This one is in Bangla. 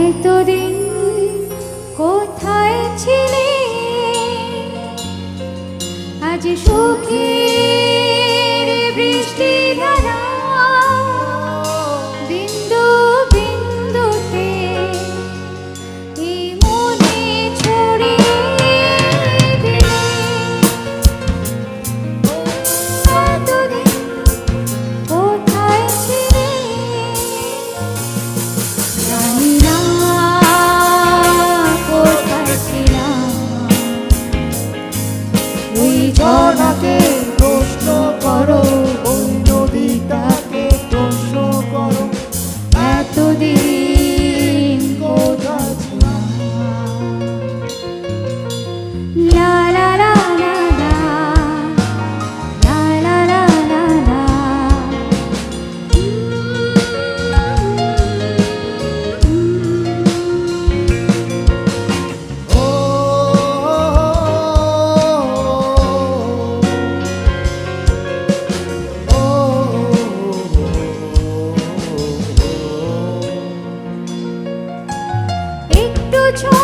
এতদিন কোথায় ছিলে? আজ সু you try